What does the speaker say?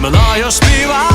Разом зі мною